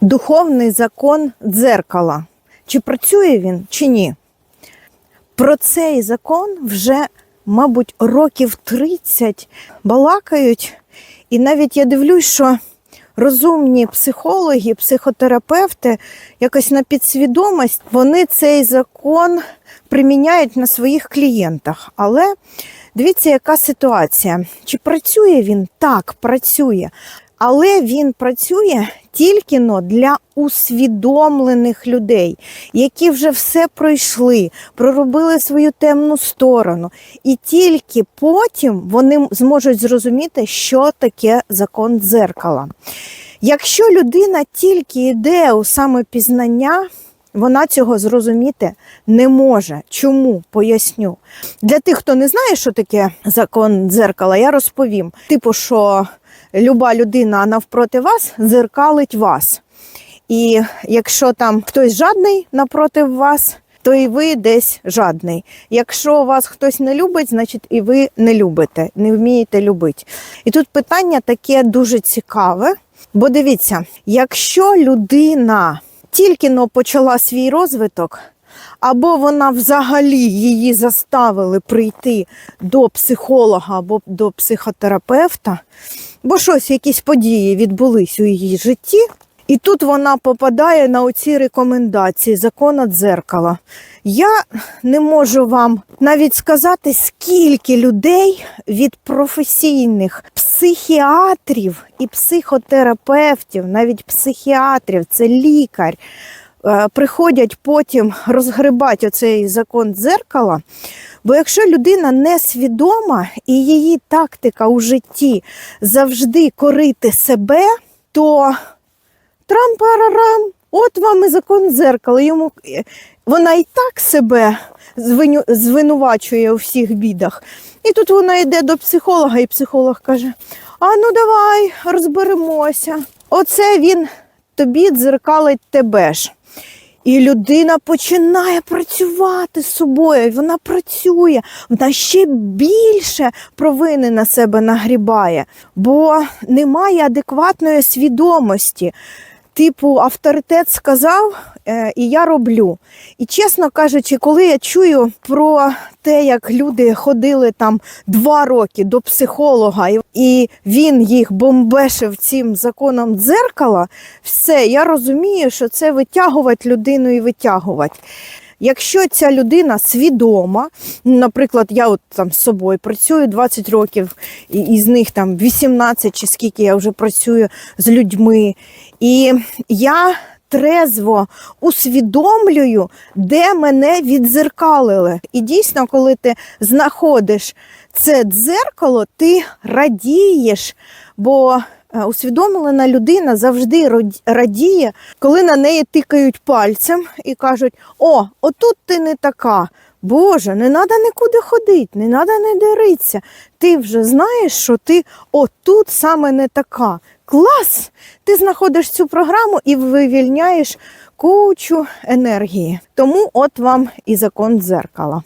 духовний закон дзеркала. Чи працює він, чи ні? Про цей закон вже, мабуть, років 30 балакають. І навіть я дивлюсь, що розумні психологи, психотерапевти якось на підсвідомість вони цей закон приміняють на своїх клієнтах. Але дивіться, яка ситуація. Чи працює він? Так, працює. Але він працює тільки но для усвідомлених людей, які вже все пройшли, проробили свою темну сторону. І тільки потім вони зможуть зрозуміти, що таке закон дзеркала. Якщо людина тільки йде у самопізнання, вона цього зрозуміти не може. Чому? Поясню. Для тих, хто не знає, що таке закон дзеркала, я розповім. Типу, що люба людина навпроти вас дзеркалить вас. І якщо там хтось жадний напроти вас, то і ви десь жадний. Якщо вас хтось не любить, значить і ви не любите, не вмієте любити. І тут питання таке дуже цікаве. Бо дивіться, якщо людина тільки но почала свій розвиток, або вона взагалі її заставили прийти до психолога або до психотерапевта, бо щось, якісь події відбулись у її житті, і тут вона попадає на оці рекомендації закона дзеркала. Я не можу вам навіть сказати, скільки людей від професійних психіатрів і психотерапевтів, навіть психіатрів, це лікар, е, приходять потім розгрибати оцей закон дзеркала. Бо якщо людина не свідома і її тактика у житті завжди корити себе, то трам-парарам, от вам і закон дзеркала. Йому вона і так себе звинувачує у всіх бідах. І тут вона йде до психолога, і психолог каже: А ну давай розберемося. Оце він тобі дзеркалить тебе ж. І людина починає працювати з собою, вона працює, вона ще більше провини на себе нагрібає, бо немає адекватної свідомості. Типу, авторитет сказав, е, і я роблю. І чесно кажучи, коли я чую про те, як люди ходили там два роки до психолога, і- він їх бомбешив цим законом дзеркала, все, я розумію, що це витягувати людину і витягувати. Якщо ця людина свідома, ну, наприклад, я от там з собою працюю 20 років, і із них там 18 чи скільки я вже працюю з людьми, і я трезво усвідомлюю, де мене віддзеркалили. І дійсно, коли ти знаходиш це дзеркало, ти радієш, бо усвідомлена людина завжди радіє, коли на неї тикають пальцем і кажуть: О, отут ти не така. Боже, не треба нікуди ходити, не треба не дивитися. Ти вже знаєш, що ти отут саме не така. Клас! Ти знаходиш цю програму і вивільняєш кучу енергії. Тому от вам і закон дзеркала.